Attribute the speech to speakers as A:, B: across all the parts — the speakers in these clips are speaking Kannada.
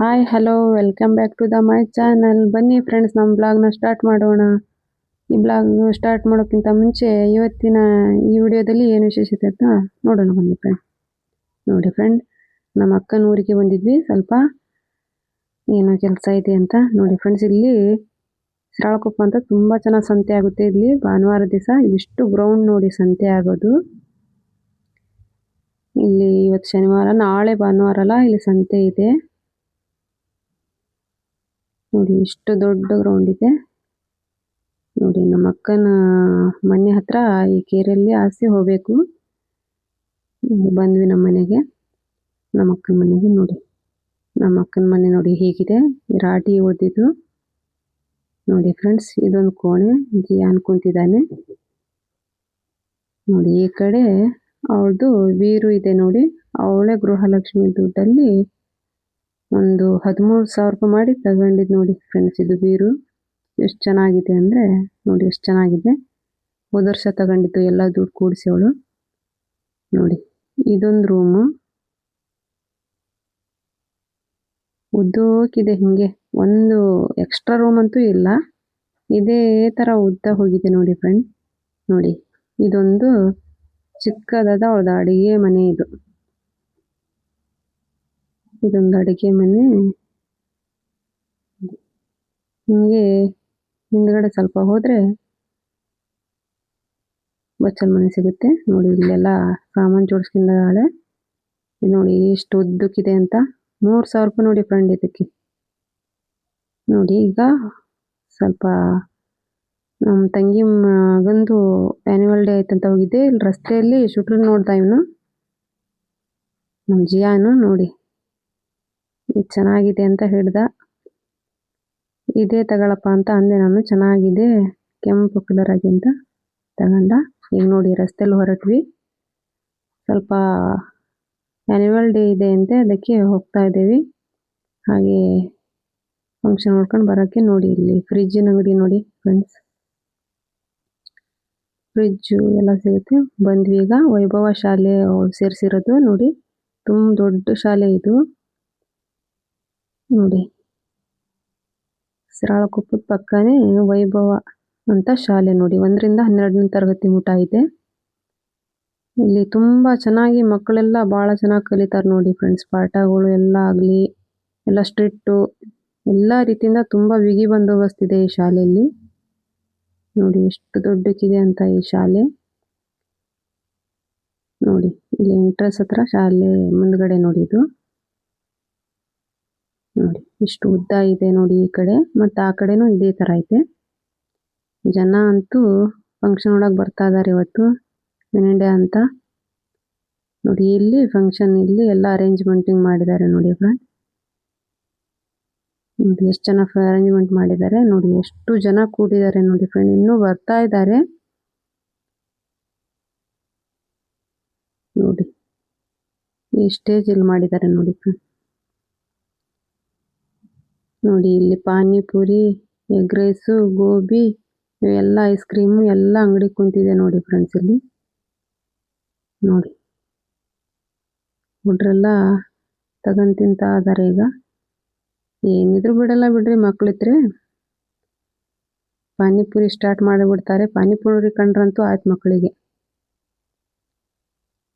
A: Hi hello welcome back to the my channel ಬನ್ನಿ ಫ್ರೆಂಡ್ಸ್ ನಮ್ಮ ಬ್ಲಾಗ್ನ ಸ್ಟಾರ್ಟ್ ಮಾಡೋಣ. ಈ ಬ್ಲಾಗ್ ಸ್ಟಾರ್ಟ್ ಮಾಡೋಕ್ಕಿಂತ ಮುಂಚೆ ಇವತ್ತಿನ ಈ ವಿಡಿಯೋದಲ್ಲಿ ಏನು ವಿಶೇಷತೆ ಅಂತ ನೋಡೋಣ ಬನ್ನಿ ಫ್ರೆಂಡ್ ನೋಡಿ ಫ್ರೆಂಡ್ ನಮ್ಮ ಅಕ್ಕನ ಊರಿಗೆ ಬಂದಿದ್ವಿ. ಸ್ವಲ್ಪ ಏನೋ ಕೆಲಸ ಇದೆ ಅಂತ ನೋಡಿ ಫ್ರೆಂಡ್ಸ್ ಇಲ್ಲಿ ಶಿರಾಳಕೊಪ್ಪ ಅಂತ ತುಂಬ ಚೆನ್ನಾಗಿ ಸಂತೆ ಆಗುತ್ತೆ. ಇಲ್ಲಿ ಭಾನುವಾರ ದಿವಸ ಇಷ್ಟು ಗ್ರೌಂಡ್ ನೋಡಿ ಸಂತೆ ಆಗೋದು. ಇಲ್ಲಿ ಇವತ್ತು ಶನಿವಾರ, ನಾಳೆ ಭಾನುವಾರ ಅಲ್ಲ, ಇಲ್ಲಿ ಸಂತೆ ಇದೆ. ನೋಡಿ ಎಷ್ಟು ದೊಡ್ಡ ಗ್ರೌಂಡ್ ಇದೆ. ನೋಡಿ, ನಮ್ಮ ಅಕ್ಕನ ಮನೆ ಹತ್ರ ಈ ಕೇರಲ್ಲಿ ಆಸೆ ಹೋಗಬೇಕು. ಬಂದ್ವಿ ನಮ್ಮ ಮನೆಗೆ. ನಮ್ಮ ಅಕ್ಕನ ಮನೆಗೆ ನೋಡಿ. ನಮ್ಮ ಅಕ್ಕನ ಮನೆ ನೋಡಿ ಹೀಗಿದೆ. ರಾಟಿ ಓದಿದ್ದು. ನೋಡಿ ಫ್ರೆಂಡ್ಸ್ ಇದೊಂದು ಕೋಣೆ. ಜಿಯಾನ್ ಕುಂತಿದ್ದಾನೆ. ನೋಡಿ, ಈ ಕಡೆ ಅವಳದು ವೀರು ಇದೆ ನೋಡಿ. ಅವಳೇ ಗೃಹಲಕ್ಷ್ಮಿ ದುಡ್ಡಲ್ಲಿ ಒಂದು ಹದಿಮೂರು ಸಾವಿರ ರೂಪಾಯಿ ಮಾಡಿ ತಗೊಂಡಿದ್ದು ನೋಡಿ ಫ್ರೆಂಡ್ಸ್ ಇದು ಬೀರು ಎಷ್ಟು ಚೆನ್ನಾಗಿದೆ ಅಂದರೆ, ನೋಡಿ ಎಷ್ಟು ಚೆನ್ನಾಗಿದೆ. ಹೋದ ವರ್ಷ ತಗೊಂಡಿದ್ದು ಎಲ್ಲ ದುಡ್ಡು ಕೂಡಿಸೋಳು. ನೋಡಿ, ಇದೊಂದು ರೂಮು ಉದ್ದೋಕಿದೆ ಹಿಂಗೆ. ಒಂದು ಎಕ್ಸ್ಟ್ರಾ ರೂಮ್ ಅಂತೂ ಇಲ್ಲ. ಇದೇ ಥರ ಉದ್ದ ಹೋಗಿದೆ ನೋಡಿ ಫ್ರೆಂಡ್ ನೋಡಿ, ಇದೊಂದು ಚಿಕ್ಕದಾದ ಅವಳದ ಅಡಿಗೆ ಮನೆ ಇದು. ಇದೊಂದು ಅಡಿಗೆ ಮನೆ. ನಿಮಗೆ ಹಿಂದ್ಗಡೆ ಸ್ವಲ್ಪ ಹೋದ್ರೆ ಬಚ್ಚಲ್ ಮನೆ ಸಿಗುತ್ತೆ. ನೋಡಿ, ಇಲ್ಲೆಲ್ಲ ಸಾಮಾನು ಜೋಡಿಸ್ಕೊಂಡಿದ್ದಾಳೆ ನೋಡಿ ಎಷ್ಟು ಉದ್ದಕ್ಕಿದೆ ಅಂತ. ಮೂರು ಸಾವಿರ ರೂಪಾಯಿ ನೋಡಿ ಫ್ರೆಂಡ್ ಇದಕ್ಕೆ. ನೋಡಿ, ಈಗ ಸ್ವಲ್ಪ ನಮ್ಮ ತಂಗಿ ಮಗಂದು ಆ್ಯನ್ಯುವಲ್ ಡೇ ಆಯ್ತಂತ ಹೋಗಿದ್ದೆ. ಇಲ್ಲಿ ರಸ್ತೆಯಲ್ಲಿ ಶುಟ್ರನ್ನ ನೋಡ್ತಾ ಇವನು. ನಮ್ಮ ಜಿಯಾನು ನೋಡಿ. ಚೆನ್ನಾಗಿದೆ ಅಂತ ಹೇಳ್ದ. ಇದೇ ತಗೊಳಪ್ಪ ಅಂತ ಅಂದೆ ನಾನು, ಚೆನ್ನಾಗಿದೆ, ಕೆಂಪು ಕಲರ್ ಆಗಿ ಅಂತ ತಗೊಂಡ. ಈಗ ನೋಡಿ ರಸ್ತೆಯಲ್ಲಿ ಹೊರಟ್ವಿ. ಸ್ವಲ್ಪ ಆ್ಯನಿವಲ್ ಡೇ ಇದೆ ಅಂತೆ, ಅದಕ್ಕೆ ಹೋಗ್ತಾ ಇದ್ದೀವಿ. ಹಾಗೆ ಫಂಕ್ಷನ್ ನೋಡ್ಕೊಂಡು ಬರೋಕ್ಕೆ ನೋಡಿ ಇಲ್ಲಿ ಫ್ರಿಜ್ಜಿನ ಅಂಗಡಿ ನೋಡಿ ಫ್ರೆಂಡ್ಸ್ ಫ್ರಿಜ್ಜು ಎಲ್ಲ ಸಿಗುತ್ತೆ. ಬಂದ್ವಿ ಈಗ, ವೈಭವ ಶಾಲೆ ಸೇರಿಸಿರೋದು ನೋಡಿ. ತುಂಬ ದೊಡ್ಡ ಶಾಲೆ ಇದು. ನೋಡಿ. ಸಿರಾಳಕೊಪ್ಪದ ಪಕ್ಕನೇ ವೈಭವ ಅಂತ ಶಾಲೆ ನೋಡಿ. ಒಂದರಿಂದ ಹನ್ನೆರಡನೇ ತರಗತಿ ಮುಟ ಇದೆ ಇಲ್ಲಿ ತುಂಬ ಚೆನ್ನಾಗಿ ಮಕ್ಕಳೆಲ್ಲ ಭಾಳ ಚೆನ್ನಾಗಿ ಕಲಿತಾರೆ ನೋಡಿ ಫ್ರೆಂಡ್ಸ್. ಪಾಠಗಳು ಎಲ್ಲ ಆಗಲಿ, ಎಲ್ಲ ಸ್ಟ್ರಿಕ್ಟು, ಎಲ್ಲ ರೀತಿಯಿಂದ ತುಂಬ ಬಿಗಿ ಬಂದೋಬಸ್ತ್ ಇದೆ ಈ ಶಾಲೆಯಲ್ಲಿ. ನೋಡಿ ಎಷ್ಟು ದೊಡ್ಡಕ್ಕಿದೆ ಅಂತ ಈ ಶಾಲೆ. ನೋಡಿ, ಇಲ್ಲಿ ಎಂಟ್ರೆನ್ಸ್ ಹತ್ರ ಶಾಲೆ ಮುಂದ್ಗಡೆ ನೋಡಿ ನೋಡಿ, ಇಷ್ಟು ಉದ್ದ ಇದೆ ನೋಡಿ ಈ ಕಡೆ, ಮತ್ತು ಆ ಕಡೆನೂ ಇದೇ ಥರ ಐತೆ. ಜನ ಅಂತೂ ಫಂಕ್ಷನ್ ಒಳಗೆ ಬರ್ತಾ ಇದ್ದಾರೆ ಇವತ್ತು ಡೇ ಅಂತ. ನೋಡಿ, ಇಲ್ಲಿ ಫಂಕ್ಷನ್ ಇಲ್ಲಿ ಎಲ್ಲ ಅರೇಂಜ್ಮೆಂಟ್ ಮಾಡಿದ್ದಾರೆ ನೋಡಿ ಫ್ರೆಂಡ್ ನೋಡಿ, ಎಷ್ಟು ಜನ ಅರೇಂಜ್ಮೆಂಟ್ ಮಾಡಿದ್ದಾರೆ, ನೋಡಿ, ಎಷ್ಟು ಜನ ಕೂಡಿದ್ದಾರೆ ನೋಡಿ ಫ್ರೆಂಡ್ ಇನ್ನೂ ಬರ್ತಾ ಇದ್ದಾರೆ ನೋಡಿ, ಈ ಸ್ಟೇಜ್ ಇಲ್ಲಿ ಮಾಡಿದ್ದಾರೆ ನೋಡಿ ಫ್ರೆಂಡ್ ನೋಡಿ, ಇಲ್ಲಿ ಪಾನಿಪುರಿ ಎಗ್ ರೈಸ್ ಗೋಬಿ, ಎಲ್ಲ ಐಸ್ ಕ್ರೀಮ್ ಎಲ್ಲ ಅಂಗಡಿ ಕುಂತಿದೆ ನೋಡಿ ಫ್ರೆಂಡ್ಸ್ ಇಲ್ಲಿ. ನೋಡಿ. ಹುಡ್ರೆಲ್ಲ ತಗೊಂಡ್ ತಿಂತ ಇದಾರೆ ಈಗ. ಏನಿದ್ರು ಬಿಡಲ್ಲ ಬಿಡ್ರಿ ಮಕ್ಳಿದ್ರೆ ಪಾನಿಪುರಿ ಸ್ಟಾರ್ಟ್ ಮಾಡಿಬಿಡ್ತಾರೆ. ಪಾನಿಪುರಿ ಕಂಡ್ರಂತೂ ಆಯ್ತು ಮಕ್ಕಳಿಗೆ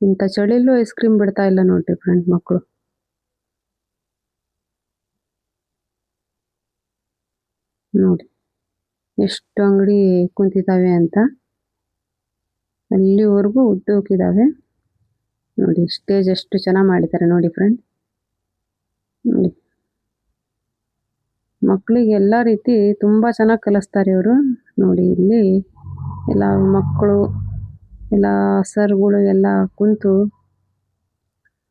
A: ಇಂಥ ಚಳಿಲೂ ಐಸ್ ಕ್ರೀಮ್ ಬಿಡ್ತಾ ಇಲ್ಲ ನೋಡ್ರಿ ಫ್ರೆಂಡ್ ಮಕ್ಕಳು ನೋಡಿ. ಎಷ್ಟು ಅಂಗಡಿ ಕುಂತಿದ್ದಾವೆ ಅಂತ. ಅಲ್ಲಿವರೆಗೂ ಉದ್ದೋಗಿದ್ದಾವೆ ನೋಡಿ ಸ್ಟೇಜ್ ಎಷ್ಟು ಚೆನ್ನಾಗಿ ಮಾಡಿದ್ದಾರೆ ನೋಡಿ ಫ್ರೆಂಡ್ ನೋಡಿ. ಮಕ್ಕಳಿಗೆ ಎಲ್ಲ ರೀತಿ ತುಂಬ ಚೆನ್ನಾಗಿ ಕಲಿಸ್ತಾರೆ ಇವರು. ನೋಡಿ, ಇಲ್ಲಿ ಎಲ್ಲ ಮಕ್ಕಳು, ಎಲ್ಲ ಸರ್ಗಳು ಎಲ್ಲ ಕುಂತು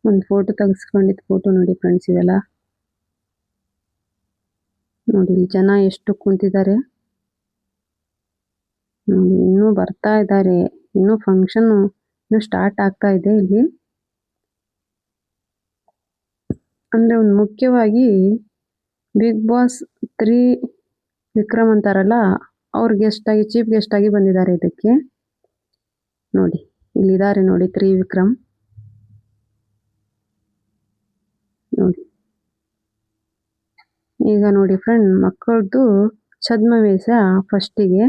A: ಒಂದು ಫೋಟೋ ತೆಗೆಸ್ಕೊಂಡಿದ್ದು ಫೋಟೋ ನೋಡಿ ಫ್ರೆಂಡ್ಸ್ ಇವೆಲ್ಲ. ನೋಡಿ ಇಲ್ಲಿ ಜನ ಎಷ್ಟು ಕುಂತಿದ್ದಾರೆ. ನೋಡಿ, ಇನ್ನೂ ಬರ್ತಾ ಇದ್ದಾರೆ. ಇನ್ನೂ ಫಂಕ್ಷನ್ ಇನ್ನೂ ಸ್ಟಾರ್ಟ್ ಆಗ್ತಾ ಇದೆ ಇಲ್ಲಿ. ಅಂದ್ರೆ ಒಂದು ಮುಖ್ಯವಾಗಿ ಬಿಗ್ ಬಾಸ್ ತ್ರೀ ವಿಕ್ರಮ್ ಅಂತಾರಲ್ಲ, ಅವ್ರ ಗೆಸ್ಟ್ ಆಗಿ ಚೀಫ್ ಗೆಸ್ಟ್ ಆಗಿ ಬಂದಿದ್ದಾರೆ ಇದಕ್ಕೆ. ನೋಡಿ, ಇಲ್ಲಿದ್ದಾರೆ ನೋಡಿ ತ್ರೀ ವಿಕ್ರಮ್ ನೋಡಿ ಈಗ ನೋಡಿ ಫ್ರೆಂಡ್ ಮಕ್ಕಳದ್ದು ಛದ್ಮವೇಷ ಫಸ್ಟಿಗೆ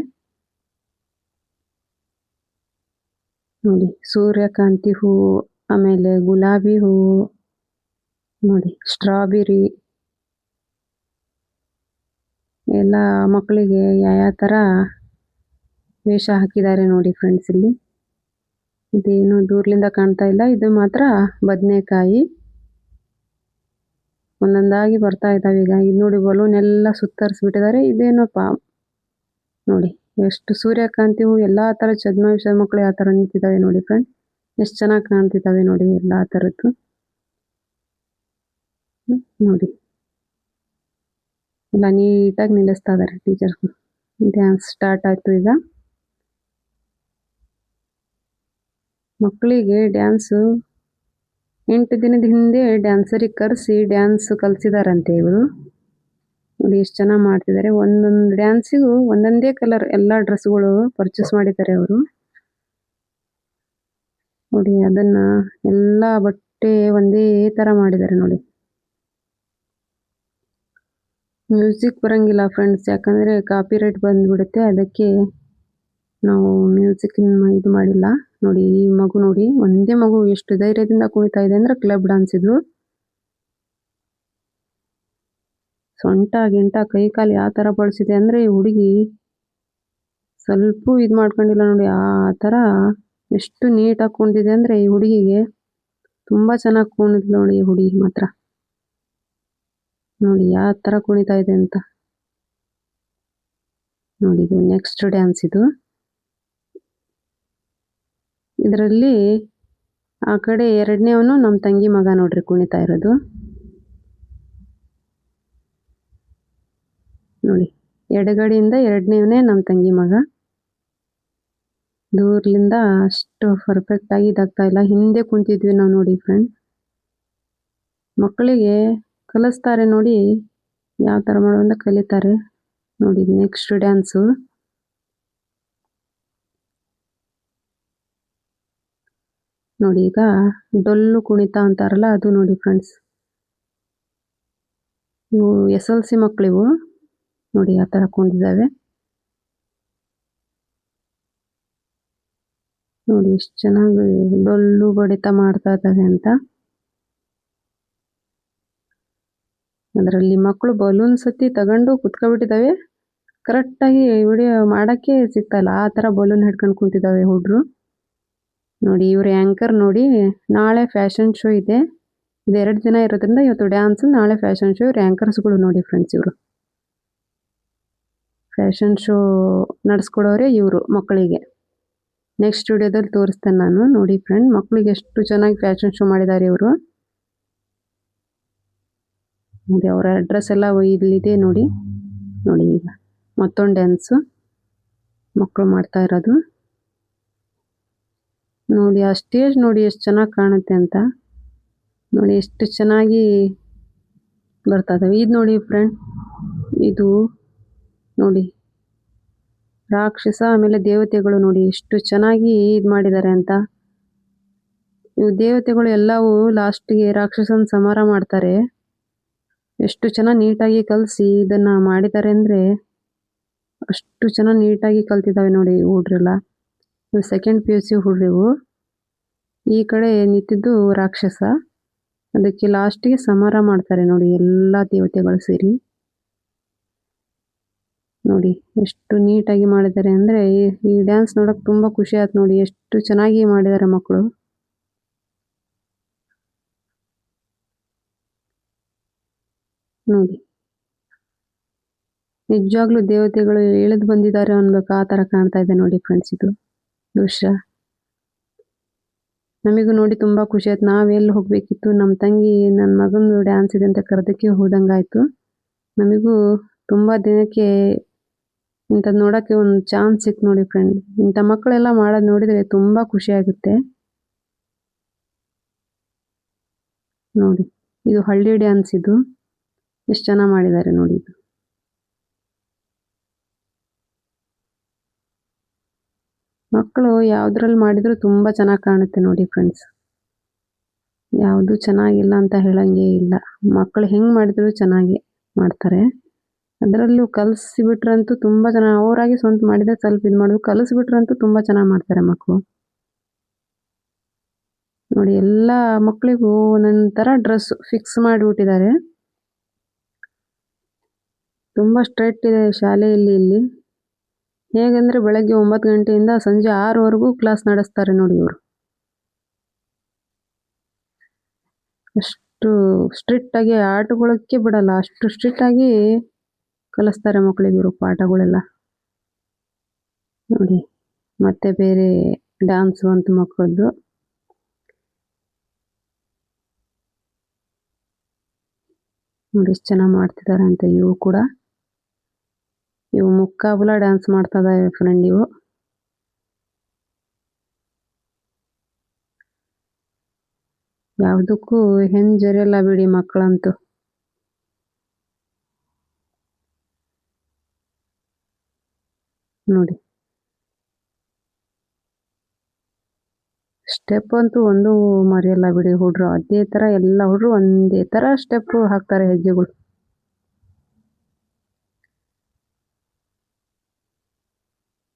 A: ನೋಡಿ, ಸೂರ್ಯಕಾಂತಿ ಹೂವು ಆಮೇಲೆ ಗುಲಾಬಿ ಹೂವು ನೋಡಿ ಸ್ಟ್ರಾಬೆರಿ ಎಲ್ಲ ಮಕ್ಕಳಿಗೆ ಯಾವ ಥರ ವೇಷ ಹಾಕಿದ್ದಾರೆ ನೋಡಿ ಫ್ರೆಂಡ್ಸ್ ಇಲ್ಲಿ. ಇದೇನು ದೂರಲಿಂದ ಕಾಣ್ತಾ ಇಲ್ಲ, ಇದು ಮಾತ್ರ ಬದನೆಕಾಯಿ. ಒಂದೊಂದಾಗಿ ಬರ್ತಾ ಇದ್ದಾವೆ. ಈಗ ಇದು ನೋಡಿ ಬಲೂನ್ ಎಲ್ಲ ಸುತ್ತರಿಸ್ಬಿಟ್ಟಿದ್ದಾರೆ. ಇದೇನಪ್ಪ ನೋಡಿ, ಎಷ್ಟು ಸೂರ್ಯಕಾಂತಿ ಹೂ ಎಲ್ಲಾ ತರ ವಿಷದ ಮಕ್ಕಳು ಯಾವ ತರ ನಿಂತಿದ್ದಾವೆ ನೋಡಿ ಫ್ರೆಂಡ್ ಎಷ್ಟು ಚೆನ್ನಾಗಿ ಕಾಣ್ತಿದ್ದಾವೆ ನೋಡಿ ಎಲ್ಲಾ ತರದ್ದು ನೋಡಿ. ಎಲ್ಲ ನೀಟಾಗಿ ನಿಲ್ಲಿಸ್ತಾ ಇದಾರೆ ಟೀಚರ್ಸ್ ಡ್ಯಾನ್ಸ್ ಸ್ಟಾರ್ಟ್ ಆಯ್ತು ಈಗ. ಮಕ್ಕಳಿಗೆ ಡ್ಯಾನ್ಸು ಎಂಟು ದಿನದ ಹಿಂದೆ ಡ್ಯಾನ್ಸರಿಗೆ ಕರೆಸಿ ಡ್ಯಾನ್ಸ್ ಕಲಿಸಿದಾರಂತೆ ಇವರು. ನೋಡಿ ಎಷ್ಟು ಚೆನ್ನಾಗಿ ಮಾಡ್ತಿದ್ದಾರೆ ಒಂದೊಂದು ಡ್ಯಾನ್ಸಿಗೂ ಒಂದೊಂದೇ ಕಲರ್ ಎಲ್ಲ ಡ್ರೆಸ್ಗಳು ಪರ್ಚೇಸ್ ಮಾಡಿದ್ದಾರೆ ಅವರು. ನೋಡಿ ಅದನ್ನ ಎಲ್ಲ ಬಟ್ಟೆ ಒಂದೇ ತರ ಮಾಡಿದ್ದಾರೆ ನೋಡಿ. ಮ್ಯೂಸಿಕ್ ಬರಂಗಿಲ್ಲ ಫ್ರೆಂಡ್ಸ್ ಯಾಕಂದ್ರೆ ಕಾಪಿ ರೈಟ್ ಬಂದ್ಬಿಡುತ್ತೆ, ಅದಕ್ಕೆ ನಾವು ಮ್ಯೂಸಿಕ್ ಇದು ಮಾಡಿಲ್ಲ. ನೋಡಿ, ಈ ಮಗು ನೋಡಿ, ಒಂದೇ ಮಗು ಎಷ್ಟು ಧೈರ್ಯದಿಂದ ಕುಣಿತಾ ಇದೆ ಅಂದ್ರೆ ಕ್ಲಬ್ ಡಾನ್ಸ್ ಇದು. ಸೊಂಟ ಗಿಂಟ ಕೈ ಕಾಲು ಯಾವ ತರ ಬಳಸಿದೆ ಅಂದ್ರೆ ಈ ಹುಡುಗಿ ಸ್ವಲ್ಪ ಇದು ಮಾಡ್ಕೊಂಡಿಲ್ಲ ನೋಡಿ, ಆ ತರ ಎಷ್ಟು ನೀಟಾಗಿ ಕುಣಿದಿದೆ ಅಂದ್ರೆ ಈ ಹುಡುಗಿಗೆ ತುಂಬಾ ಚೆನ್ನಾಗಿ ಕುಣಿದ್ಲು ನೋಡಿ ಈ ಹುಡುಗಿ ಮಾತ್ರ. ನೋಡಿ, ಯಾವ ತರ ಕುಣಿತಾ ಇದೆ ಅಂತ. ನೋಡಿ, ಇದು ನೆಕ್ಸ್ಟ್ ಡ್ಯಾನ್ಸ್ ಇದು. ಇದರಲ್ಲಿ ಆ ಕಡೆ ಎರಡನೇವನು ನಮ್ಮ ತಂಗಿ ಮಗ ನೋಡ್ರಿ ಕುಣಿತಾ ಇರೋದು. ನೋಡಿ, ಎಡಗಡೆಯಿಂದ ಎರಡನೇವನೇ ನಮ್ಮ ತಂಗಿ ಮಗ. ದೂರ್ಲಿಂದ ಅಷ್ಟು ಪರ್ಫೆಕ್ಟ್ ಆಗಿ ಇದಾಗ್ತಾ ಇಲ್ಲ. ಹಿಂದೆ ಕುಂತಿದ್ವಿ ನಾವು ನೋಡಿ ಫ್ರೆಂಡ್ ಮಕ್ಕಳಿಗೆ ಕಲಿಸ್ತಾರೆ ನೋಡಿ, ಯಾವ ಥರ ಮಾಡೋದಂತ ಕಲಿತಾರೆ. ನೋಡಿ ನೆಕ್ಸ್ಟ್ ಡ್ಯಾನ್ಸು ನೋಡಿ ಈಗ ಡೊಲ್ಲು ಕುಣಿತ ಅಂತಾರಲ್ಲ, ಅದು ನೋಡಿ ಫ್ರೆಂಡ್ಸ್ ಇವು ಎಸ್ ಎಲ್ ಸಿ ಮಕ್ಕಳಿವು ನೋಡಿ ಆ ಥರ ಕುಣಿದಿದ್ದಾವೆ. ನೋಡಿ ಎಷ್ಟು ಚೆನ್ನಾಗಿ ಡೊಳ್ಳು ಬಡಿತ ಮಾಡ್ತಾ ಇದ್ದಾವೆ ಅಂತ. ಅದರಲ್ಲಿ ಮಕ್ಕಳು ಬಲೂನ್ ಸತಿ ತಗೊಂಡು ಕುತ್ಕೊಬಿಟ್ಟಿದ್ದಾವೆ. ಕರೆಕ್ಟಾಗಿ ವಿಡಿಯೋ ಮಾಡೋಕ್ಕೆ ಸಿಗ್ತಾ ಇಲ್ಲ. ಆ ಥರ ಬಲೂನ್ ಹಿಡ್ಕೊಂಡು ಕುಂತಿದ್ದಾವೆ ಹುಡ್ರು. ನೋಡಿ, ಇವರು ಆ್ಯಂಕರ್ ನೋಡಿ ನಾಳೆ ಫ್ಯಾಷನ್ ಶೋ ಇದೆ. ಇದು ಎರಡು ದಿನ ಇರೋದ್ರಿಂದ ಇವತ್ತು ಡ್ಯಾನ್ಸ್ ನಾಳೆ ಫ್ಯಾಷನ್ ಶೋ ಇವ್ರ ಆ್ಯಂಕರ್ಸ್ಗಳು ನೋಡಿ ಫ್ರೆಂಡ್ಸ್ ಇವರು. ಫ್ಯಾಷನ್ ಶೋ ನಡೆಸ್ಕೊಡೋರೆ ಇವರು ಮಕ್ಕಳಿಗೆ. ನೆಕ್ಸ್ಟ್ ಸ್ಟುಡಿಯೋದಲ್ಲಿ ತೋರಿಸ್ತೇನೆ ನಾನು, ನೋಡಿ ಫ್ರೆಂಡ್ ಮಕ್ಕಳಿಗೆ ಎಷ್ಟು ಚೆನ್ನಾಗಿ ಫ್ಯಾಷನ್ ಶೋ ಮಾಡಿದ್ದಾರೆ ಇವರು. ನೋಡಿ, ಅವರ ಅಡ್ರೆಸ್ ಎಲ್ಲ ಇಲ್ಲಿದೆ ನೋಡಿ. ನೋಡಿ ಈಗ ಮತ್ತೊಂದು ಡ್ಯಾನ್ಸು ಮಕ್ಕಳು ಮಾಡ್ತಾ ಇರೋದು. ನೋಡಿ, ಆ ಸ್ಟೇಜ್ ನೋಡಿ ಎಷ್ಟು ಚೆನ್ನಾಗಿ ಕಾಣುತ್ತೆ ಅಂತ. ನೋಡಿ, ಎಷ್ಟು ಚೆನ್ನಾಗಿ ಬರ್ತಾ ಇದು. ನೋಡಿ ಫ್ರೆಂಡ್ ಇದು ನೋಡಿ. ರಾಕ್ಷಸ, ಆಮೇಲೆ ದೇವತೆಗಳು ನೋಡಿ ಎಷ್ಟು ಚೆನ್ನಾಗಿ ಇದು ಮಾಡಿದ್ದಾರೆ ಅಂತ. ಇವು ದೇವತೆಗಳು ಎಲ್ಲವೂ ಲಾಸ್ಟ್ಗೆ ರಾಕ್ಷಸನ ಸಮಾರ ಮಾಡ್ತಾರೆ. ಎಷ್ಟು ಚೆನ್ನಾಗಿ ನೀಟಾಗಿ ಕಲಸಿ ಇದನ್ನ ಮಾಡಿದ್ದಾರೆ ಅಂದ್ರೆ ಅಷ್ಟು ಚೆನ್ನಾಗಿ ನೀಟಾಗಿ ಕಲ್ತಿದ್ದಾವೆ ನೋಡಿ ಹುಡ್ರೆಲ್ಲ. ಇವು ಸೆಕೆಂಡ್ ಪಿ ಯು ಸಿ ಹುಡ್ರಿವು. ಈ ಕಡೆ ನಿಂತಿದ್ದು ರಾಕ್ಷಸ. ಅದಕ್ಕೆ ಲಾಸ್ಟಿಗೆ ಸಮಾರ ಮಾಡ್ತಾರೆ ನೋಡಿ, ಎಲ್ಲ ದೇವತೆಗಳು ಸೇರಿ. ನೋಡಿ, ಎಷ್ಟು ನೀಟಾಗಿ ಮಾಡಿದ್ದಾರೆ ಅಂದ್ರೆ, ಈ- ಡ್ಯಾನ್ಸ್ ನೋಡಕ್ ತುಂಬಾ ಖುಷಿ ಆಯ್ತು ನೋಡಿ, ಎಷ್ಟು ಚೆನ್ನಾಗಿ ಮಾಡಿದ್ದಾರೆ ಮಕ್ಕಳು ನೋಡಿ. ನಿಜವಾಗ್ಲೂ ದೇವತೆಗಳು ಇಳಿದು ಬಂದಿದ್ದಾರೆ ಅನ್ಬೇಕು, ಆ ತರ ಕಾಣ್ತಾ ಇದೆ ನೋಡಿ ಫ್ರೆಂಡ್ಸ್ ಇದು. ದೃಶ್ಯ ನಮಗೂ ನೋಡಿ ತುಂಬಾ ಖುಷಿ ಆಯ್ತು. ನಾವ್ ಹೋಗಬೇಕಿತ್ತು? ನಮ್ಮ ತಂಗಿ ನನ್ನ ಮಗನ ಡ್ಯಾನ್ಸ್ ಇದೆ ಅಂತ ಕರೆದಕ್ಕೆ ಹೋದಂಗಾಯ್ತು. ನಮಗೂ ತುಂಬಾ ದಿನಕ್ಕೆ ಇಂಥದ್ದು ನೋಡಕ್ಕೆ ಒಂದು ಚಾನ್ಸ್ ಸಿಕ್ತು ನೋಡಿ ಫ್ರೆಂಡ್ ಇಂಥ ಮಕ್ಕಳೆಲ್ಲ ಮಾಡೋದು ನೋಡಿದರೆ ತುಂಬಾ ಖುಷಿ ಆಗುತ್ತೆ. ನೋಡಿ, ಇದು ಹಳ್ಳಿ ಡ್ಯಾನ್ಸ್ ಇದು. ಎಷ್ಟು ಚೆನ್ನಾಗಿ ಮಾಡಿದ್ದಾರೆ ನೋಡಿ ಇದು. ಮಕ್ಕಳು ಯಾವುದ್ರಲ್ಲಿ ಮಾಡಿದ್ರು ತುಂಬಾ ಚೆನ್ನಾಗಿ ಕಾಣುತ್ತೆ ನೋಡಿ ಫ್ರೆಂಡ್ಸ್ ಯಾವುದು ಚೆನ್ನಾಗಿಲ್ಲ ಅಂತ ಹೇಳಂಗೆ ಇಲ್ಲ. ಮಕ್ಕಳು ಹೆಂಗ್ ಮಾಡಿದ್ರು ಚೆನ್ನಾಗಿ ಮಾಡ್ತಾರೆ. ಅದರಲ್ಲೂ ಕಲಿಸಿಬಿಟ್ರಂತೂ ತುಂಬ ಜನ, ಅವರಾಗಿ ಸ್ವಂತ ಮಾಡಿದ್ರೆ ಸ್ವಲ್ಪ ಇದು ಮಾಡೋದು, ಕಲಿಸ್ಬಿಟ್ರಂತೂ ತುಂಬ ಚೆನ್ನಾಗಿ ಮಾಡ್ತಾರೆ ಮಕ್ಕಳು. ನೋಡಿ ಎಲ್ಲ ಮಕ್ಕಳಿಗೂ ಒಂದೊಂದು ಥರ ಡ್ರೆಸ್ ಫಿಕ್ಸ್ ಮಾಡಿಬಿಟ್ಟಿದ್ದಾರೆ. ತುಂಬ ಸ್ಟ್ರೈಟ್ ಇದೆ ಶಾಲೆಯಲ್ಲಿ ಇಲ್ಲಿ. ಹೇಗೆಂದರೆ ಬೆಳಗ್ಗೆ ಒಂಬತ್ತು ಗಂಟೆಯಿಂದ ಸಂಜೆ ಆರುವರೆಗೂ ಕ್ಲಾಸ್ ನಡೆಸ್ತಾರೆ ನೋಡಿ ಇವರು. ಅಷ್ಟು ಸ್ಟ್ರಿಕ್ಟಾಗಿ ಆಟಗಳಕ್ಕೆ ಬಿಡಲ್ಲ, ಅಷ್ಟು ಸ್ಟ್ರಿಕ್ಟಾಗಿ ಕಲಿಸ್ತಾರೆ ಮಕ್ಕಳಿಗೆ ಇವರು ಪಾಠಗಳೆಲ್ಲ. ನೋಡಿ, ಮತ್ತೆ ಬೇರೆ ಡ್ಯಾನ್ಸ್ ಅಂತ ಮಕ್ಕಳದ್ದು ನೋಡಿ, ಎಷ್ಟು ಚೆನ್ನಾಗಿ ಮಾಡ್ತಿದ್ದಾರೆ ಅಂತ ಇವು ಕೂಡ. ಇವು ಮುಕ್ಕಾಬುಲ ಡ್ಯಾನ್ಸ್ ಮಾಡ್ತಾ ಇದಾವೆ ಫ್ರೆಂಡ್ ಇವು. ಯಾವುದಕ್ಕೂ ಹೆಂಜರಿಯಲ್ಲ ಬಿಡಿ ಮಕ್ಕಳಂತೂ. ನೋಡಿ. ಸ್ಟೆಪ್ ಅಂತೂ ಒಂದು ಮರೆಯಲ್ಲ ಬಿಡಿ ಹುಡ್ರು. ಅದೇ ಥರ ಎಲ್ಲ ಹುಡ್ರು ಒಂದೇ ಥರ ಸ್ಟೆಪ್ ಹಾಕ್ತಾರೆ ಹೆಜ್ಜೆಗಳು.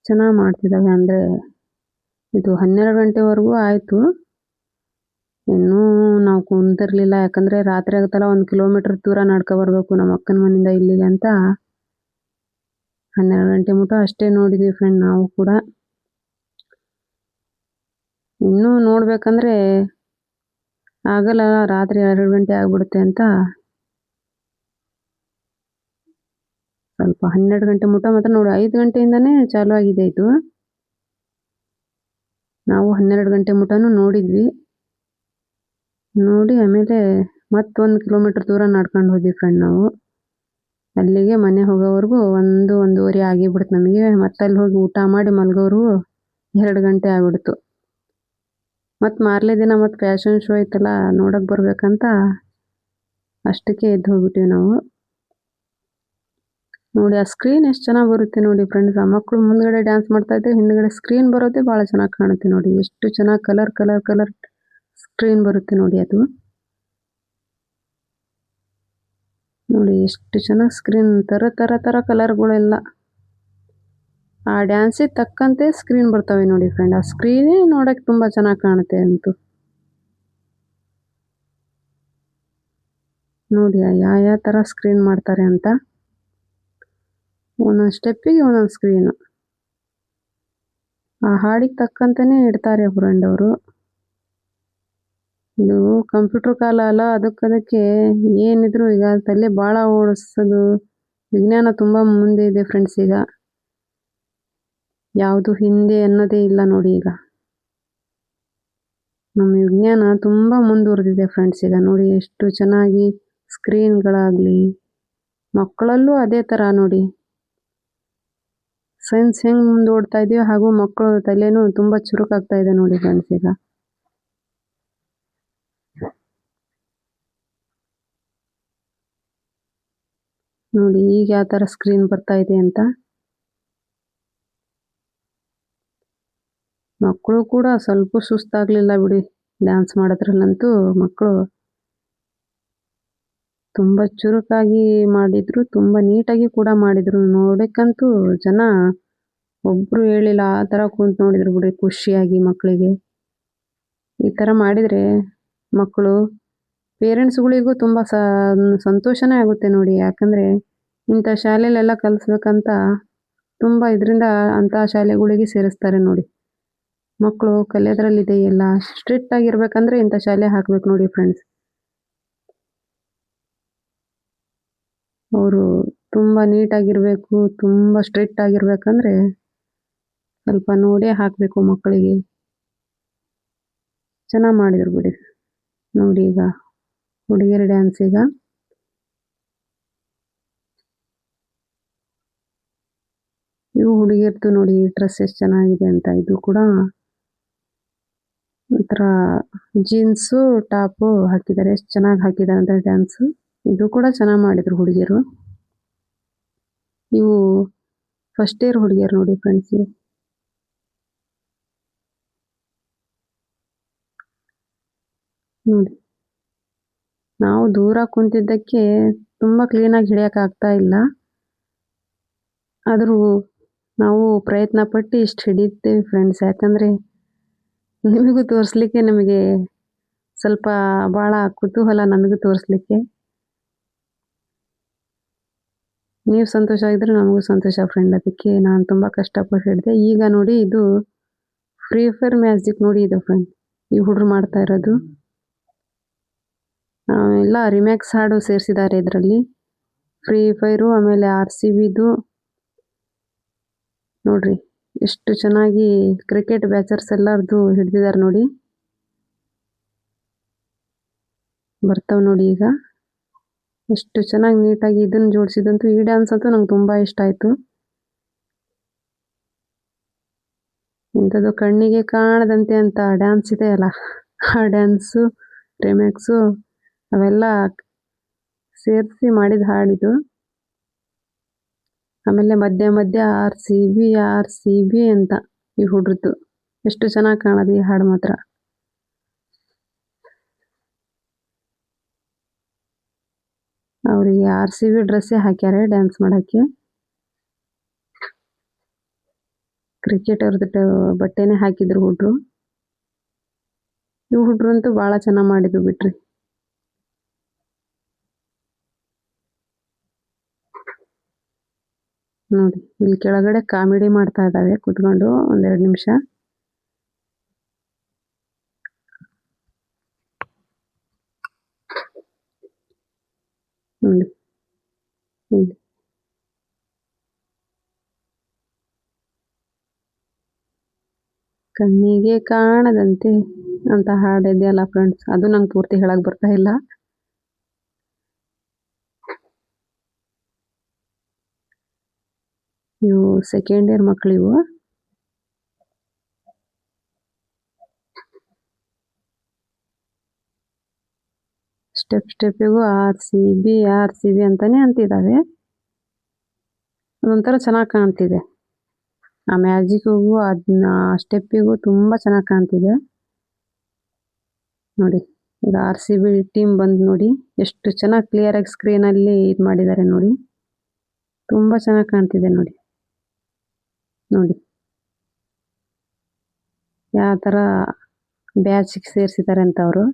A: ಚೆನ್ನಾಗಿ ಮಾಡ್ತಿದ್ದಾವೆ ಅಂದರೆ ಇದು ಹನ್ನೆರಡು ಗಂಟೆವರೆಗೂ ಆಯಿತು. ಇನ್ನೂ ನಾವು ಕುಂತಿರ್ಲಿಲ್ಲ. ಯಾಕಂದರೆ ರಾತ್ರಿ ಆಗುತ್ತಲ್ಲ, ಒಂದು ಕಿಲೋಮೀಟ್ರ್ ದೂರ ನಡ್ಕೊ ಬರಬೇಕು ನಮ್ಮ ಅಕ್ಕನ ಮನೆಯಿಂದ ಇಲ್ಲಿಗೆ ಅಂತ. ಹನ್ನೆರಡು ಗಂಟೆ ಮುಟ ಅಷ್ಟೇ ನೋಡಿದ್ವಿ ಫ್ರೆಂಡ್ ನಾವು ಕೂಡ. ಇನ್ನೂ ನೋಡಬೇಕಂದ್ರೆ ಆಗಲ್ಲ, ರಾತ್ರಿ ಎರಡು ಗಂಟೆ ಆಗ್ಬಿಡುತ್ತೆ ಅಂತ. ಸ್ವಲ್ಪ ಹನ್ನೆರಡು ಗಂಟೆ ಮುಟ ಮಾತ್ರ ನೋಡಿ, ಐದು ಗಂಟೆಯಿಂದನೇ ಚಾಲು ಆಗಿದೆ ಇದು. ನಾವು ಹನ್ನೆರಡು ಗಂಟೆ ಮುಟನೂ ನೋಡಿದ್ವಿ. ನೋಡಿ, ಆಮೇಲೆ ಮತ್ತೊಂದು ಕಿಲೋಮೀಟ್ರ್ ದೂರ ನಡ್ಕೊಂಡು ಹೋದ್ವಿ ಫ್ರೆಂಡ್ ನಾವು. ಅಲ್ಲಿಗೆ ಮನೆ ಹೋಗೋವರೆಗೂ ಒಂದು ಒಂದೂವರೆ ಆಗಿಬಿಡ್ತು ನಮಗೆ. ಮತ್ತೆ ಅಲ್ಲಿ ಹೋಗಿ ಊಟ ಮಾಡಿ ಮಲಗೋರು ಎರಡು ಗಂಟೆ ಆಗಿಬಿಡ್ತು. ಮತ್ತು ಮಾರಲೇ ದಿನ ಮತ್ತು ಫ್ಯಾಷನ್ ಶೋ ಐತಲ್ಲ ನೋಡಕ್ಕೆ ಬರಬೇಕಂತ ಅಷ್ಟಕ್ಕೆ ಎದ್ದು ಹೋಗ್ಬಿಟ್ಟಿವಿ ನಾವು. ನೋಡಿ, ಆ ಸ್ಕ್ರೀನ್ ಎಷ್ಟು ಚೆನ್ನಾಗಿ ಬರುತ್ತೆ ನೋಡಿ ಫ್ರೆಂಡ್ಸ್ ಆ ಮಕ್ಕಳು ಮುಂದ್ಗಡೆ ಡ್ಯಾನ್ಸ್ ಮಾಡ್ತಾ ಇದ್ರೆ ಹಿಂದ್ಗಡೆ ಸ್ಕ್ರೀನ್ ಬರೋದೇ ಬಹಳ ಚೆನ್ನಾಗಿ ಕಾಣುತ್ತೆ ನೋಡಿ. ಎಷ್ಟು ಚೆನ್ನಾಗಿ ಕಲರ್ ಕಲರ್ ಕಲರ್ ಸ್ಕ್ರೀನ್ ಬರುತ್ತೆ ನೋಡಿ ಅದು. ನೋಡಿ, ಎಷ್ಟು ಚೆನ್ನಾಗಿ ಸ್ಕ್ರೀನ್ ತರ ತರ ಥರ ಕಲರ್ಗಳೆಲ್ಲ ಆ ಡ್ಯಾನ್ಸಿಗೆ ತಕ್ಕಂತೆ ಸ್ಕ್ರೀನ್ ಬರ್ತವೆ ನೋಡಿ ಫ್ರೆಂಡ್ ಆ ಸ್ಕ್ರೀನೇ ನೋಡಕ್ಕೆ ತುಂಬ ಚೆನ್ನಾಗಿ ಕಾಣುತ್ತೆ ಅಂತೂ. ನೋಡಿ ಯಾವ ಯಾವ ಥರ ಸ್ಕ್ರೀನ್ ಮಾಡ್ತಾರೆ ಅಂತ. ಒಂದೊಂದು ಸ್ಟೆಪ್ಪಿಗೆ ಒಂದೊಂದು ಸ್ಕ್ರೀನು ಆ ಹಾಡಿಗೆ ತಕ್ಕಂತೆಯೇ ಇಡ್ತಾರೆ ಫ್ರೆಂಡ್ ಅವರು. ಇದು ಕಂಪ್ಯೂಟರ್ ಕಾಲ ಅಲ್ಲ, ಅದಕ್ಕದಕ್ಕೆ ಏನಿದ್ರು ಈಗ ತಲೆ ಭಾಳ ಓಡಿಸೋದು. ವಿಜ್ಞಾನ ತುಂಬ ಮುಂದೆ ಇದೆ ಫ್ರೆಂಡ್ಸ್ ಈಗ. ಯಾವುದು ಹಿಂದೆ ಅನ್ನೋದೇ ಇಲ್ಲ ನೋಡಿ ಈಗ. ನಮ್ಮ ವಿಜ್ಞಾನ ತುಂಬ ಮುಂದುವರೆದಿದೆ ಫ್ರೆಂಡ್ಸ್ ಈಗ. ನೋಡಿ ಎಷ್ಟು ಚೆನ್ನಾಗಿ ಸ್ಕ್ರೀನ್ಗಳಾಗಲಿ ಮಕ್ಕಳಲ್ಲೂ ಅದೇ ಥರ ನೋಡಿ. ಸೈನ್ಸ್ ಹೆಂಗೆ ಮುಂದೋಡ್ತಾ ಇದೆಯೋ ಹಾಗೂ ಮಕ್ಕಳ ತಲೆನೂ ತುಂಬ ಚುರುಕಾಗ್ತಾ ಇದೆ ನೋಡಿ ಫ್ರೆಂಡ್ಸ್ ಈಗ. ನೋಡಿ ಈಗ ಯಾವ ಥರ ಸ್ಕ್ರೀನ್ ಬರ್ತಾ ಇದೆ ಅಂತ. ಮಕ್ಕಳು ಕೂಡ ಸ್ವಲ್ಪ ಸುಸ್ತಾಗಲಿಲ್ಲ ಬಿಡಿ ಡ್ಯಾನ್ಸ್ ಮಾಡೋದ್ರಲ್ಲಂತೂ ಮಕ್ಕಳು ತುಂಬ ಚುರುಕಾಗಿ ಮಾಡಿದ್ರು, ತುಂಬ ನೀಟಾಗಿ ಕೂಡ ಮಾಡಿದ್ರು. ನೋಡಕ್ಕಂತೂ ಜನ ಒಬ್ಬರು ಹೇಳಿಲ್ಲ, ಆ ಥರ ಕುಂತು ನೋಡಿದ್ರು ಬಿಡಿ ಖುಷಿಯಾಗಿ ಮಕ್ಕಳಿಗೆ ಈ ಥರ ಮಾಡಿದರೆ ಮಕ್ಕಳು, ಪೇರೆಂಟ್ಸ್ಗಳಿಗೂ ತುಂಬ ತುಂಬಾ ಸಂತೋಷನೇ ಆಗುತ್ತೆ ನೋಡಿ. ಯಾಕಂದರೆ ಇಂಥ ಶಾಲೆಲೆಲ್ಲ ಕಲಿಸ್ಬೇಕಂತ ತುಂಬ ಇದರಿಂದ ಅಂಥ ಶಾಲೆಗಳಿಗೆ ಸೇರಿಸ್ತಾರೆ ನೋಡಿ. ಮಕ್ಕಳು ಕಲಿಯೋದ್ರಲ್ಲಿದೆ ಎಲ್ಲ. ಸ್ಟ್ರಿಕ್ಟ್ ಆಗಿರ್ಬೇಕಂದ್ರೆ ಇಂಥ ಶಾಲೆ ಹಾಕ್ಬೇಕು ನೋಡಿ ಫ್ರೆಂಡ್ಸ್ ಅವರು ತುಂಬ ನೀಟಾಗಿರಬೇಕು ತುಂಬ ಸ್ಟ್ರಿಕ್ಟ್ ಆಗಿರ್ಬೇಕಂದ್ರೆ ಸ್ವಲ್ಪ ನೋಡೇ ಹಾಕಬೇಕು ಮಕ್ಕಳಿಗೆ. ಚೆನ್ನಾಗಿ ಮಾಡಿದ್ರು ಬಿಡಿ. ನೋಡಿ ಈಗ ಹುಡುಗಿಯರ ಡ್ಯಾನ್ಸ್ ಈಗ. ಇವು ಹುಡುಗಿಯರ್ದು ನೋಡಿ ಡ್ರೆಸ್ ಎಷ್ಟು ಚೆನ್ನಾಗಿದೆ ಅಂತ. ಇದು ಕೂಡ ಒಂಥರ ಜೀನ್ಸು ಟಾಪು ಹಾಕಿದ್ದಾರೆ. ಎಷ್ಟು ಚೆನ್ನಾಗಿ ಹಾಕಿದ್ದಾರೆ ಅಂತ ಡ್ಯಾನ್ಸು ಇದು ಕೂಡ ಚೆನ್ನಾಗಿ ಮಾಡಿದ್ರು ಹುಡುಗಿಯರು ಇವು ಫಸ್ಟ್ ಇಯರ್ ಹುಡುಗಿಯರು ನೋಡಿ ಫ್ರೆಂಡ್ಸ್ ನೋಡಿ. ನಾವು ದೂರ ಕುಂತಿದ್ದಕ್ಕೆ ತುಂಬ ಕ್ಲೀನಾಗಿ ಹಿಡಿಯೋಕ್ಕಾಗ್ತಾ ಇಲ್ಲ. ಆದರೂ ನಾವು ಪ್ರಯತ್ನ ಪಟ್ಟು ಇಷ್ಟು ಹಿಡಿತೇವೆ ಫ್ರೆಂಡ್ಸ್ ಯಾಕಂದರೆ ನಿಮಗೂ ತೋರಿಸ್ಲಿಕ್ಕೆ ನಮಗೆ ಸ್ವಲ್ಪ ಭಾಳ ಕುತೂಹಲ ನಮಗೂ ತೋರಿಸ್ಲಿಕ್ಕೆ. ನೀವು ಸಂತೋಷ ಆಗಿದ್ರೆ ನಮಗೂ ಸಂತೋಷ ಫ್ರೆಂಡ್ ಅದಕ್ಕೆ ನಾನು ತುಂಬ ಕಷ್ಟಪಟ್ಟು ಹೇಳಿದೆ ಈಗ ನೋಡಿ ಇದು ಫ್ರೀ ಫೈರ್ ಮ್ಯಾಜಿಕ್ ನೋಡಿ ಇದು ಫ್ರೆಂಡ್ ಈ ಹುಡುಗರು ಮಾಡ್ತಾ ಇರೋದು. ಎಲ್ಲ ರಿಮ್ಯಾಕ್ಸ್ ಹಾಡು ಸೇರಿಸಿದ್ದಾರೆ ಇದರಲ್ಲಿ. ಫ್ರೀ ಫೈರು ಆಮೇಲೆ ಆರ್ ಸಿ ಬಿದು ನೋಡ್ರಿ, ಎಷ್ಟು ಚೆನ್ನಾಗಿ ಕ್ರಿಕೆಟ್ ಬ್ಯಾಚರ್ಸ್ ಎಲ್ಲರದು ಹಿಡ್ದಿದ್ದಾರೆ ನೋಡಿ. ಬರ್ತಾವೆ ನೋಡಿ ಈಗ. ಎಷ್ಟು ಚೆನ್ನಾಗಿ ನೀಟಾಗಿ ಇದನ್ನ ಜೋಡಿಸಿದಂತೂ ಈ ಡ್ಯಾನ್ಸ್ ಅಂತೂ ನಂಗೆ ತುಂಬ ಇಷ್ಟ ಆಯಿತು. ಇಂಥದ್ದು ಕಣ್ಣಿಗೆ ಕಾಣದಂತೆ ಅಂತ ಡ್ಯಾನ್ಸ್ ಇದೆ ಅಲ್ಲ, ಆ ಡ್ಯಾನ್ಸು ರಿಮ್ಯಾಕ್ಸು ಅವೆಲ್ಲ ಸೇರಿಸಿ ಮಾಡಿದ ಹಾಡಿದು. ಆಮೇಲೆ ಮಧ್ಯ ಮಧ್ಯ R C B R C B ಅಂತ ಈ ಹುಡ್ರದ್ದು. ಎಷ್ಟು ಚೆನ್ನಾಗಿ ಕಾಣೋದು ಈ ಹಾಡು ಮಾತ್ರ. ಅವರಿಗೆ ಆರ್ ಸಿ ಬಿ ಡ್ರೆಸ್ಸೇ ಹಾಕ್ಯಾರೆ ಡ್ಯಾನ್ಸ್ ಮಾಡೋಕ್ಕೆ. ಕ್ರಿಕೆಟ್ ಅವ್ರದ್ದು ಬಟ್ಟೆನೇ ಹಾಕಿದ್ರು ಹುಡ್ರು. ಇವು ಹುಡ್ರು ಅಂತೂ ಭಾಳ ಚೆನ್ನಾಗಿ ಮಾಡಿದ್ರು ಬಿಟ್ರಿ. ನೋಡಿ, ಇಲ್ಲಿ ಕೆಳಗಡೆ ಕಾಮಿಡಿ ಮಾಡ್ತಾ ಇದ್ದಾವೆ ಕುತ್ಕೊಂಡು ಒಂದೆರಡು ನಿಮಿಷ. ನೋಡಿ ಇಲ್ಲಿ ಕಣ್ಣಿಗೆ ಕಾಣದಂತೆ ಅಂತ ಹಾಡು ಇದೆಯಲ್ಲ ಫ್ರೆಂಡ್ಸ್ ಅದು ನಂಗೆ ಪೂರ್ತಿ ಹೇಳಕ್ ಬರ್ತಾ ಇಲ್ಲ. ಇವು ಸೆಕೆಂಡ್ ಇಯರ್ ಮಕ್ಳು ಇವು step ಸ್ಟೆಪ್ಪಿಗೂ R C B R C B ಅಂತಾನೆ ಅಂತಿದ್ದಾವೆ ಅದೊಂಥರ ಚೆನ್ನಾಗಿ ಕಾಣ್ತಿದೆ. ಆ ಮ್ಯಾಜಿಕ್ಕಿಗೂ ಅದನ್ನ ಸ್ಟೆಪ್ಪಿಗೂ ತುಂಬ ಚೆನ್ನಾಗಿ ಕಾಣ್ತಿದೆ. ನೋಡಿ, ಈಗ ಆರ್ ಸಿ ಬಿ ಟೀಮ್ ಬಂದು ನೋಡಿ, ಎಷ್ಟು ಚೆನ್ನಾಗಿ ಕ್ಲಿಯರಾಗಿ ಸ್ಕ್ರೀನಲ್ಲಿ ಇದು ಮಾಡಿದ್ದಾರೆ ನೋಡಿ. ತುಂಬ ಚೆನ್ನಾಗಿ ಕಾಣ್ತಿದೆ ನೋಡಿ. ನೋಡಿ. ಯಾವ ಥರ ಬ್ಯಾಚಿಗೆ ಸೇರಿಸಿದ್ದಾರೆ ಅಂತ ಅವರು.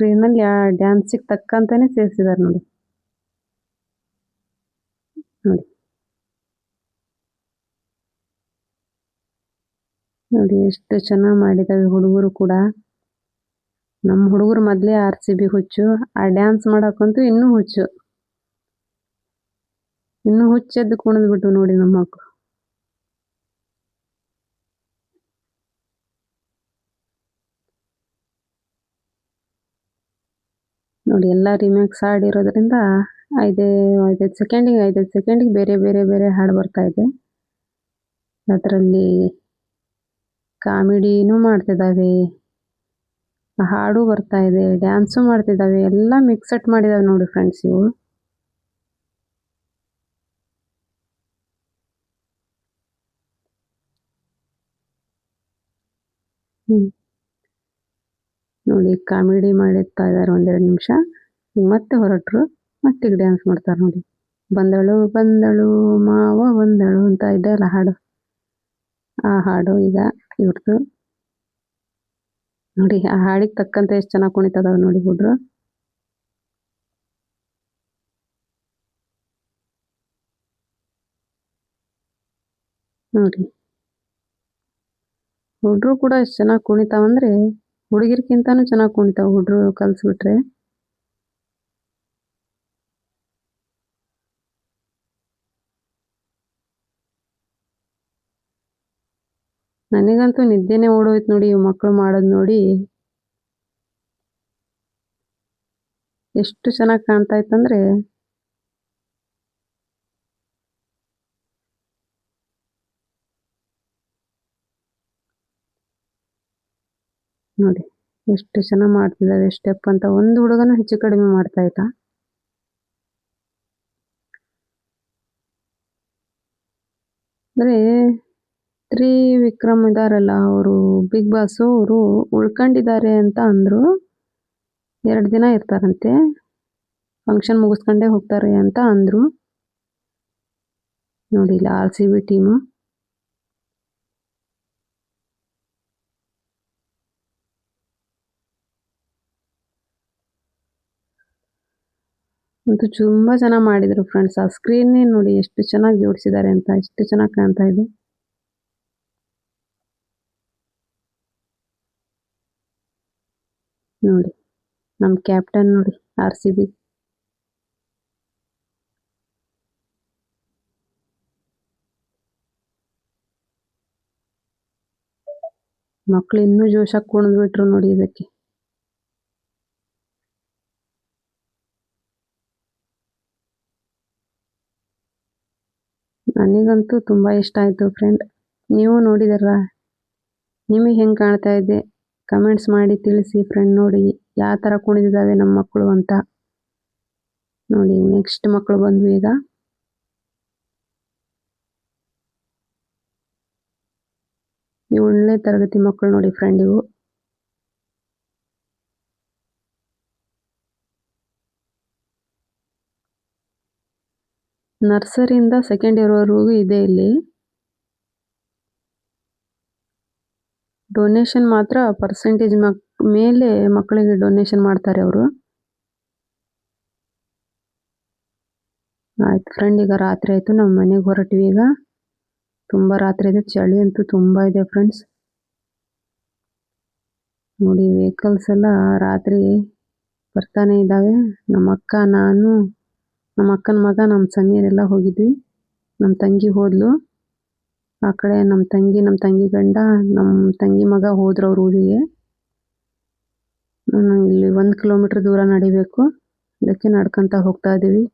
A: ಸ್ಕ್ರೀನಲ್ಲಿ ಆ ಡ್ಯಾನ್ಸಿಗೆ ತಕ್ಕಂತಾನೆ ಸೇರಿಸಿದ್ದಾರೆ ನೋಡಿ. ನೋಡಿ. ನೋಡಿ ಎಷ್ಟು ಚೆನ್ನಾಗಿ ಮಾಡಿದಾವೆ ಹುಡುಗರು ಕೂಡ. ನಮ್ಮ ಹುಡುಗರು ಮೊದಲೇ ಆರ್ ಸಿ ಬಿ ಹುಚ್ಚು, ಆ ಡ್ಯಾನ್ಸ್ ಮಾಡೋಕ್ಕಂತೂ ಇನ್ನೂ ಹುಚ್ಚು. ಇನ್ನೂ ಹುಚ್ಚೆದ್ದು ಕುಣಿದ್ಬಿಟ್ಟು ನೋಡಿ ನಮ್ಮ ಮಕ್ಕಳು ನೋಡಿ, ಎಲ್ಲ ರಿಮ್ಯಾಕ್ಸ್ ಹಾಡಿರೋದ್ರಿಂದ ಐದೇ, ಐದೈದು ಸೆಕೆಂಡಿಗೆ ಐದೈದು ಸೆಕೆಂಡಿಗೆ ಬೇರೆ ಬೇರೆ ಬೇರೆ ಹಾಡು ಬರ್ತಾ ಇದೆ. ಅದರಲ್ಲಿ ಕಾಮಿಡಿನೂ ಮಾಡ್ತಿದ್ದಾವೆ ಹಾಡು ಬರ್ತಾ ಇದೆ ಡ್ಯಾನ್ಸು ಮಾಡ್ತಿದ್ದಾವೆ ಎಲ್ಲ ಮಿಕ್ಸಟ್ ಮಾಡಿದಾವೆ ನೋಡಿ ಫ್ರೆಂಡ್ಸ್ ಇವು. ಹ್ಮ್. ನೋಡಿ, ಕಾಮಿಡಿ ಮಾಡಿರ್ತಾ ಇದ್ದಾರೆ ಒಂದೆರಡು ನಿಮಿಷ. ಮತ್ತೆ ಹೊರಟ್ರು, ಮತ್ತೆ ಈಗ ಡ್ಯಾನ್ಸ್ ಮಾಡ್ತಾರೆ ನೋಡಿ. ಬಂದಳು ಬಂದಳು, ಮಾವ ಬಂದಳು ಅಂತ ಇದೆ ಅಲ್ಲ ಹಾಡು. ಆ ಹಾಡು ಈಗ ಇವ್ರದ್ದು ನೋಡಿ, ಆ ಹಾಡಿಗೆ ತಕ್ಕಂತೆ ಎಷ್ಟು ಚೆನ್ನಾಗಿ ಕುಣಿತದಾವೆ ನೋಡಿ ಹುಡ್ರು. ನೋಡಿ. ಹುಡ್ರು ಕೂಡ ಎಷ್ಟು ಚೆನ್ನಾಗಿ ಕುಣಿತಾವಂದ್ರೆ ಹುಡುಗಿರ್ಕಿಂತಾನು ಚೆನ್ನಾಗಿ ಕುಣಿತಾವ ಹುಡುಗರು ಕಲ್ಸ್ಬಿಟ್ರೆ. ನನಗಂತೂ ನಿದ್ದೆನೆ ಓಡೋಯ್ತು ನೋಡಿ ಇವ್ ಮಕ್ಕಳು ಮಾಡೋದು ನೋಡಿ. ಎಷ್ಟು ಚೆನ್ನಾಗಿ ಕಾಣ್ತಾ ಇತ್ತಂದ್ರೆ ನೋಡಿ, ಎಷ್ಟು ಚೆನ್ನಾಗಿ ಮಾಡ್ತಿದ್ದಾವೆ ಸ್ಟೆಪ್ ಅಂತ ಒಂದು ಹುಡುಗನ ಹೆಚ್ಚು ಕಡಿಮೆ ಮಾಡ್ತಾ ಇಲ್ಲ ಅಂದ್ರೆ ತ್ರಿವಿಕ್ರಮ್ ಇದಾರಲ್ಲ, ಅವರು ಬಿಗ್ ಬಾಸ್ ಅವರು ಉಳ್ಕೊಂಡಿದ್ದಾರೆ ಅಂತ ಅಂದ್ರು, ಎರಡು ದಿನ ಇರ್ತಾರಂತೆ ಫಂಕ್ಷನ್ ಮುಗಿಸ್ಕೊಂಡೇ ಹೋಗ್ತಾರೆ ಅಂತ ಅಂದರು. ನೋಡಿ, ಇಲ್ಲಿ ಆರ್ ಸಿ ಬಿ ಟೀಮು ಅಂತೂ ತುಂಬ ಚೆನ್ನಾಗಿ ಮಾಡಿದರು ಫ್ರೆಂಡ್ಸ್ ಆ ಸ್ಕ್ರೀನ್ನೇ ನೋಡಿ ಎಷ್ಟು ಚೆನ್ನಾಗಿ ಜೋಡಿಸಿದ್ದಾರೆ ಅಂತ, ಎಷ್ಟು ಚೆನ್ನಾಗಿ ಕಾಣ್ತಾ ಇದೆ. ನೋಡಿ ನಮ್ಮ ಕ್ಯಾಪ್ಟನ್ ನೋಡಿ ಆರ್ ಸಿ ಬಿ ಮಕ್ಕಳು ಇನ್ನೂ ಜೋಶಾಗಿ ಕುಣಿದ್ಬಿಟ್ರು ನೋಡಿ ಇದಕ್ಕೆ. ನನಗಂತೂ ತುಂಬ ಇಷ್ಟ ಆಯಿತು ಫ್ರೆಂಡ್ ನೀವು ನೋಡಿದಾರ ನಿಮಗೆ ಹೆಂಗೆ ಕಾಣ್ತಾ ಇದೆ? ಕಮೆಂಟ್ಸ್ ಮಾಡಿ ತಿಳಿಸಿ ಫ್ರೆಂಡ್ ನೋಡಿ. ಯಾವ ಥರ ಕುಣಿದಿದ್ದಾವೆ ನಮ್ಮ ಮಕ್ಕಳು ಅಂತ. ನೋಡಿ ನೆಕ್ಸ್ಟ್ ಮಕ್ಕಳು ಬಂದ್ವಿ ಈಗ. ಏಳನೇ ತರಗತಿ ಮಕ್ಕಳು ನೋಡಿ ಫ್ರೆಂಡ್ ಇವು. ನರ್ಸರಿಯಿಂದ ಸೆಕೆಂಡ್ ಇಯರ್ವರೆಗೂ ಇದೆ ಇಲ್ಲಿ. ಡೊನೇಷನ್ ಮಾತ್ರ ಪರ್ಸೆಂಟೇಜ್ ಮಕ್ ಮೇಲೆ ಮಕ್ಕಳಿಗೆ ಡೊನೇಷನ್ ಮಾಡ್ತಾರೆ ಅವರು. ಆಯ್ತು ಫ್ರೆಂಡ್ ಈಗ ರಾತ್ರಿ ಆಯಿತು ನಮ್ಮ ಮನೆಗೆ ಹೊರಟಿವಿ ಈಗ. ತುಂಬ ರಾತ್ರಿ ಇದೆ ಚಳಿ ಅಂತೂ ತುಂಬ ಇದೆ ಫ್ರೆಂಡ್ಸ್ ನೋಡಿ ವೆಹಿಕಲ್ಸ್ ಎಲ್ಲ ರಾತ್ರಿ ಬರ್ತಾನೆ ಇದ್ದಾವೆ. ನಮ್ಮ ಅಕ್ಕ ನಾನು ನಮ್ಮ ಅಕ್ಕನ ಮಗ, ನಮ್ಮ ಸಮೀರ್ ಎಲ್ಲ ಹೋಗಿದ್ವಿ. ನಮ್ಮ ತಂಗಿ ಹೋದ್ಲು. ಆ ಕಡೆ ನಮ್ಮ ತಂಗಿ ನಮ್ಮ ತಂಗಿ ಗಂಡ, ನಮ್ಮ ತಂಗಿ ಮಗ ಹೋದ್ರು ಅವ್ರ ಊರಿಗೆ. ಇಲ್ಲಿ ಒಂದು ಕಿಲೋಮೀಟ್ರ್ ದೂರ ನಡಿಬೇಕು. ಇದಕ್ಕೆ ನಡ್ಕೊಂತ ಹೋಗ್ತಾ ಇದ್ದೀವಿ.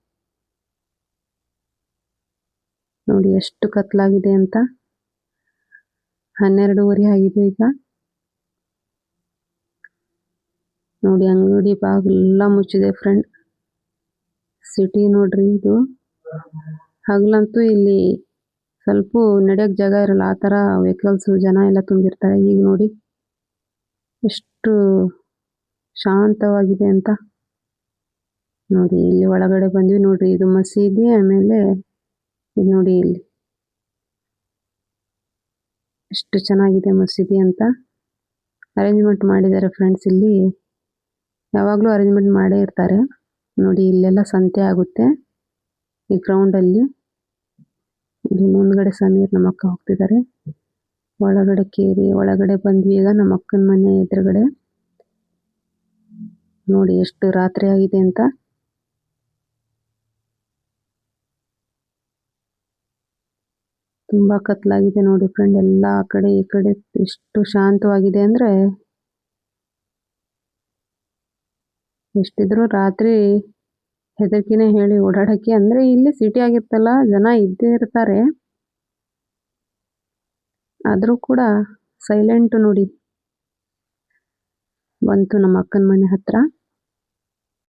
A: ನೋಡಿ ಎಷ್ಟು ಕತ್ಲಾಗಿದೆ ಅಂತ. ಹನ್ನೆರಡೂವರೆ ಆಗಿದೆ ಈಗ. ನೋಡಿ ಅಂಗಡಿ ಬಾಗಿಲೆಲ್ಲ ಮುಚ್ಚಿದೆ ಫ್ರೆಂಡ್. ಸಿಟಿ ನೋಡ್ರಿ ಇದು. ಹಗಲಂತೂ ಇಲ್ಲಿ ಸ್ವಲ್ಪ ನಡೆಯಕ್ ಜಾಗ ಇರಲ್ಲ, ಆ ತರ ವೆಹಿಕಲ್ಸ್ ಜನ ಎಲ್ಲ ತುಂಬಿರ್ತಾರೆ. ಈಗ ನೋಡಿ, ಎಷ್ಟು ಶಾಂತವಾಗಿದೆ ಅಂತ. ನೋಡಿ, ಇಲ್ಲಿ ಒಳಗಡೆ ಬಂದ್ವಿ ನೋಡ್ರಿ, ಇದು ಮಸೀದಿ, ಆಮೇಲೆ ಇದು ನೋಡಿ ಇಲ್ಲಿ. ಎಷ್ಟು ಚೆನ್ನಾಗಿದೆ ಮಸೀದಿ ಅಂತ. ಅರೇಂಜ್ಮೆಂಟ್ ಮಾಡಿದ್ದಾರೆ ಫ್ರೆಂಡ್ಸ್ ಇಲ್ಲಿ. ಯಾವಾಗಲೂ ಅರೇಂಜ್ಮೆಂಟ್ ಮಾಡೇ ಇರ್ತಾರೆ. ನೋಡಿ, ಇಲ್ಲೆಲ್ಲ ಸಂತೆ ಆಗುತ್ತೆ. ಈ ಗ್ರೌಂಡಲ್ಲಿ ಇಲ್ಲಿ ಮುಂದ್ಗಡೆ ಸಮೀರ್ ನಮ್ಮ ಅಕ್ಕ ಹೋಗ್ತಿದ್ದಾರೆ. ಒಳಗಡೆ ಕೇರಿ, ಒಳಗಡೆ ಬಂದ್ವಿ ಈಗ ನಮ್ಮ ಅಕ್ಕನ ಮನೆ ಎದುರುಗಡೆ. ನೋಡಿ, ಎಷ್ಟು ರಾತ್ರಿ ಆಗಿದೆ ಅಂತ. ತುಂಬಾ ಕತ್ಲಾಗಿದೆ ನೋಡಿ ಫ್ರೆಂಡ್ ಎಲ್ಲ ಆ ಕಡೆ ಈ ಕಡೆ ಎಷ್ಟು ಶಾಂತವಾಗಿದೆ ಅಂದ್ರೆ ಎಷ್ಟಿದ್ರು ರಾತ್ರಿ ಹೆದರ್ಕಿನೇ ಹೇಳಿ ಓಡಾಡಕ್ಕೆ. ಅಂದ್ರೆ ಇಲ್ಲಿ ಸಿಟಿ ಆಗಿರ್ತಲ್ಲ ಜನ ಇದ್ದೇ ಇರ್ತಾರೆ. ಆದ್ರೂ ಕೂಡ ಸೈಲೆಂಟ್ ನೋಡಿ. ಬಂತು ನಮ್ಮ ಅಕ್ಕನ ಮನೆ ಹತ್ರ.